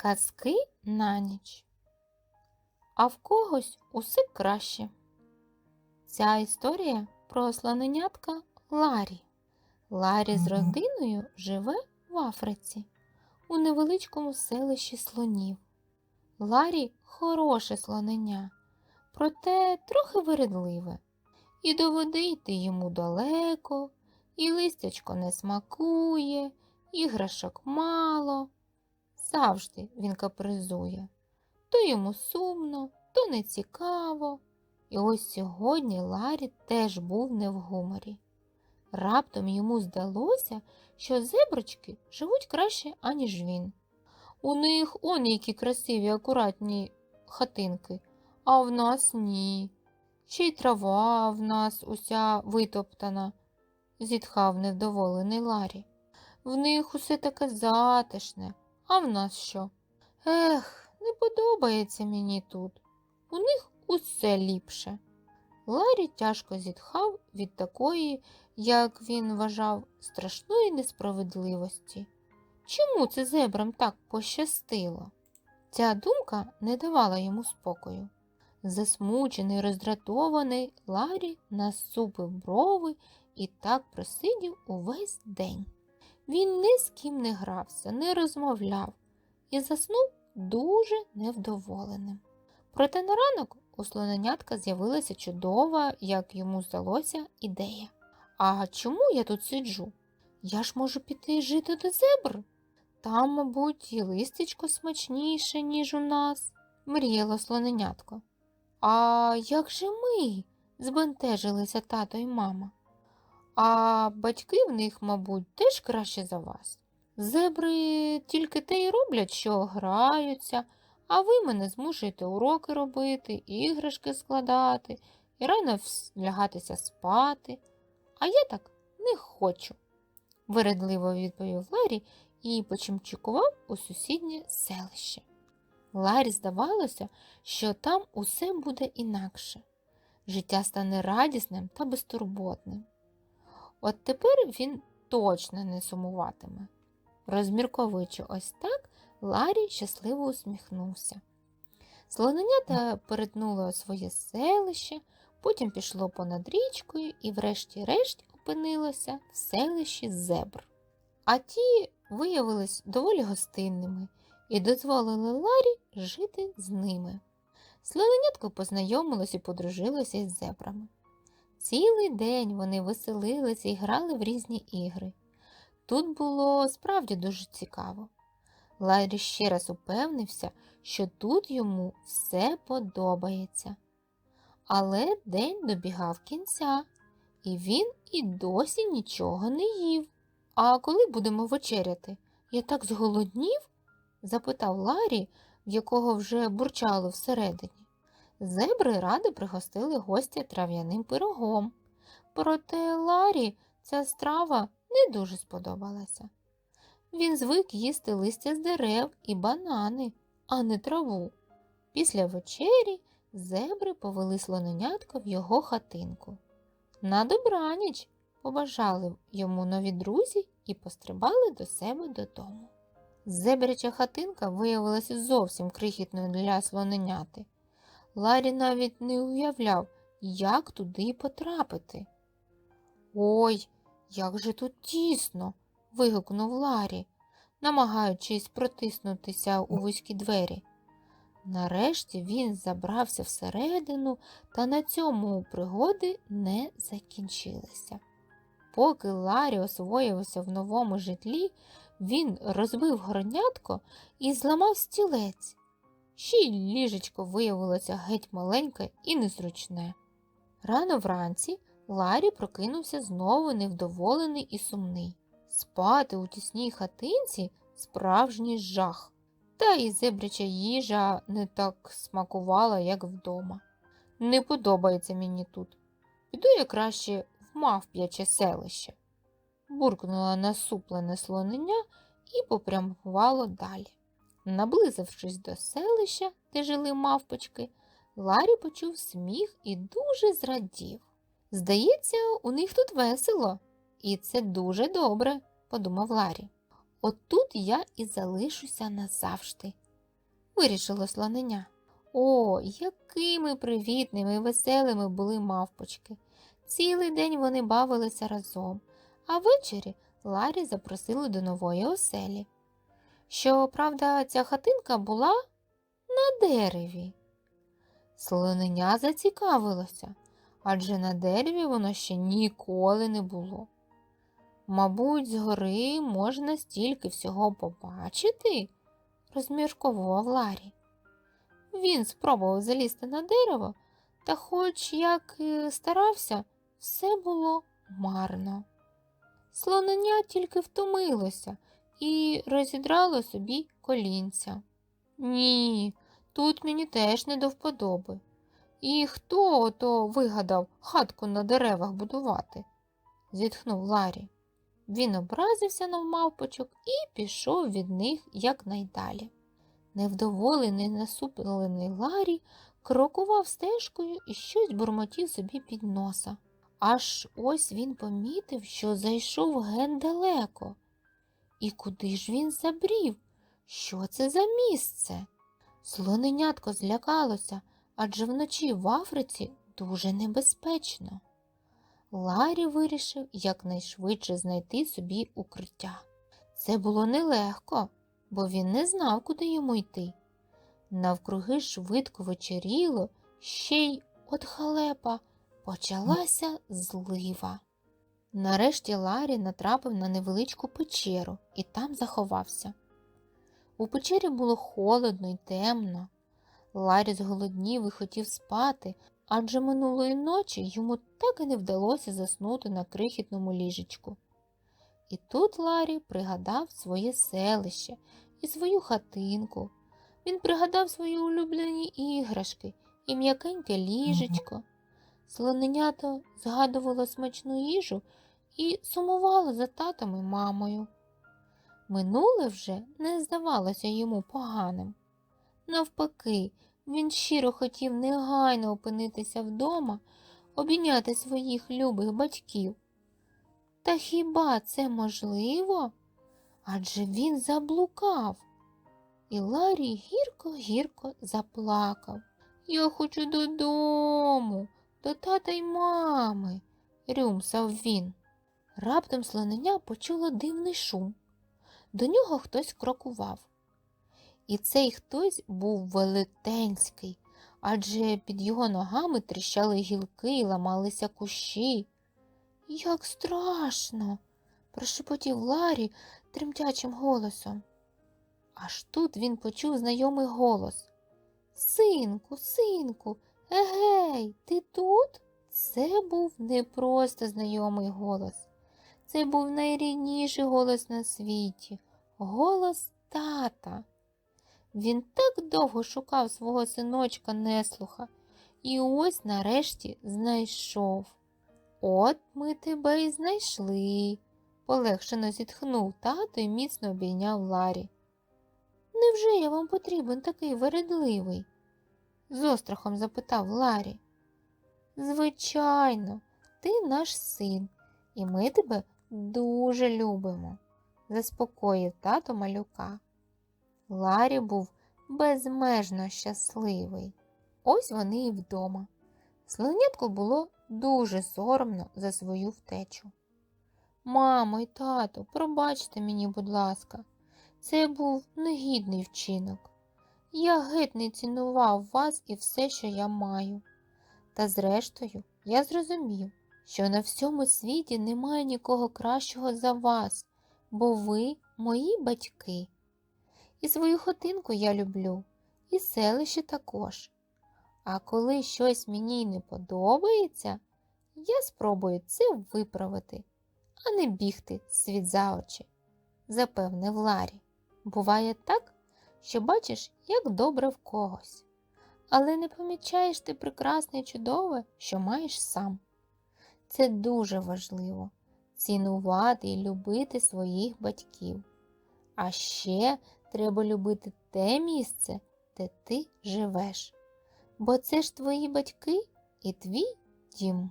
Казки на ніч. А в когось усе краще. Ця історія про слоненятка Ларі. Ларі з родиною живе в Африці, у невеличкому селищі слонів. Ларі хороше слоненя, проте трохи вередливе. І до води йти йому далеко, і листячко не смакує, іграшок мало. Завжди він капризує. То йому сумно, то не цікаво. І ось сьогодні Ларі теж був не в гуморі. Раптом йому здалося, що зеброчки живуть краще, аніж він. У них он які красиві, акуратні хатинки, а в нас ні. Ще й трава в нас уся витоптана, зітхав невдоволений Ларі. В них усе таке затишне, а в нас що? Ех, не подобається мені тут. У них усе ліпше. Ларі тяжко зітхав від такої, як він вважав, страшної несправедливості. Чому це зебрам так пощастило? Ця думка не давала йому спокою. Засмучений, роздратований, Ларі насупив брови і так просидів увесь день. Він ні з ким не грався, не розмовляв і заснув дуже невдоволеним. Проте на ранок у слоненятка з'явилася чудова, як йому здалося, ідея. А чому я тут сиджу? Я ж можу піти жити до зебр. Там, мабуть, і листечко смачніше, ніж у нас, мріяло слоненятко. А як же ми? збентежилися тато й мама. А батьки в них, мабуть, теж краще за вас. Зебри тільки те й роблять, що граються, а ви мене змушуєте уроки робити, іграшки складати і рано лягатися спати. А я так не хочу, вередливо відповів Ларі і почимчикував у сусіднє селище. Ларі здавалося, що там усе буде інакше. Життя стане радісним та безтурботним. От тепер він точно не сумуватиме. Розмірковуючи ось так, Ларі щасливо усміхнувся. Слоненята перетнуло своє селище, потім пішло понад річкою і, врешті-решт, опинилося в селищі зебр. А ті виявились доволі гостинними і дозволили Ларі жити з ними. Слоненятко познайомилось і подружилося із зебрами. Цілий день вони веселилися і грали в різні ігри. Тут було справді дуже цікаво. Ларі ще раз упевнився, що тут йому все подобається. Але день добігав кінця, і він і досі нічого не їв. А коли будемо вечеряти? Я так зголоднів? запитав Ларі, в якого вже бурчало всередині. Зебри ради пригостили гостя трав'яним пирогом. Проте Ларі ця страва не дуже сподобалася. Він звик їсти листя з дерев і банани, а не траву. Після вечері зебри повели слоненятка в його хатинку. На добраніч побажали йому нові друзі і пострибали до себе додому. Зебряча хатинка виявилася зовсім крихітною для слоненяти. Ларі навіть не уявляв, як туди потрапити. Ой, як же тут тісно. вигукнув Ларі, намагаючись протиснутися у вузькі двері. Нарешті він забрався всередину, та на цьому пригоди не закінчилися. Поки Ларі освоївся в новому житлі, він розбив горнятко і зламав стілець. Ще й ліжечко виявилося геть маленьке і незручне. Рано вранці Ларі прокинувся знову невдоволений і сумний. Спати у тісній хатинці справжній жах, та й зебряча їжа не так смакувала, як вдома. Не подобається мені тут. Піду я краще в мавп'яче селище. Буркнула насуплене слонення і попрямувало далі. Наблизившись до селища, де жили мавпочки, Ларі почув сміх і дуже зрадів. Здається, у них тут весело, і це дуже добре, подумав Ларі. От тут я і залишуся назавжди, вирішило слоненя. О, якими привітними і веселими були мавпочки. Цілий день вони бавилися разом, а ввечері Ларі запросили до нової оселі. Щоправда, ця хатинка була на дереві. Слоненя зацікавилося, адже на дереві воно ще ніколи не було. Мабуть, згори можна стільки всього побачити, розмірковував Ларі. Він спробував залізти на дерево, та, хоч як старався, все було марно. Слонення тільки втомилося і розідрало собі колінця. Ні, тут мені теж не до вподоби. І хто ото вигадав хатку на деревах будувати? зітхнув Ларі. Він образився на мавпочок і пішов від них якнайдалі. Невдоволений, насуплений Ларі крокував стежкою і щось бурмотів собі під носа. Аж ось він помітив, що зайшов ген далеко. І куди ж він забрів? Що це за місце? Слоненятко злякалося, адже вночі в Африці дуже небезпечно. Ларі вирішив якнайшвидше знайти собі укриття. Це було нелегко, бо він не знав, куди йому йти. Навкруги швидко вечеріло, ще й от халепа почалася злива. Нарешті Ларі натрапив на невеличку печеру і там заховався. У печері було холодно й темно. Ларі зголоднів і хотів спати, адже минулої ночі йому так і не вдалося заснути на крихітному ліжечку. І тут Ларі пригадав своє селище і свою хатинку. Він пригадав свої улюблені іграшки і м'якеньке ліжечко. Слоненято згадувало смачну їжу і сумувало за татом і мамою. Минуле вже не здавалося йому поганим. Навпаки, він щиро хотів негайно опинитися вдома, обійняти своїх любих батьків. Та хіба це можливо? Адже він заблукав. І Ларі гірко-гірко заплакав. Я хочу додому, до тата й мами, рюмсав він. Раптом слонення почуло дивний шум. До нього хтось крокував. І цей хтось був велетенський, адже під його ногами тріщали гілки і ламалися кущі. Як страшно, прошепотів Ларі тремтячим голосом. Аж тут він почув знайомий голос. Синку, синку, егей, ти тут? Це був не просто знайомий голос. Це був найрідніший голос на світі, голос тата. Він так довго шукав свого синочка неслуха і ось нарешті знайшов. От ми тебе й знайшли, полегшено зітхнув тато і міцно обійняв Ларі. Невже я вам потрібен такий вередливий? З острахом запитав Ларі. Звичайно, ти наш син, і ми тебе дуже любимо, заспокоїв тато малюка. Ларі був безмежно щасливий. Ось вони і вдома. Слонятку було дуже соромно за свою втечу. Мамо й тато, пробачте мені, будь ласка, це був негідний вчинок. Я геть не цінував вас і все, що я маю. Та зрештою, я зрозумів, що на всьому світі немає нікого кращого за вас, бо ви мої батьки. І свою хатинку я люблю, і селище також. А коли щось мені не подобається, я спробую це виправити, а не бігти світ за очі, запевнив Ларі. Буває так, що бачиш, як добре в когось, але не помічаєш ти прекрасне і чудове, що маєш сам. Це дуже важливо цінувати і любити своїх батьків. А ще треба любити те місце, де ти живеш. Бо це ж твої батьки і твій дім.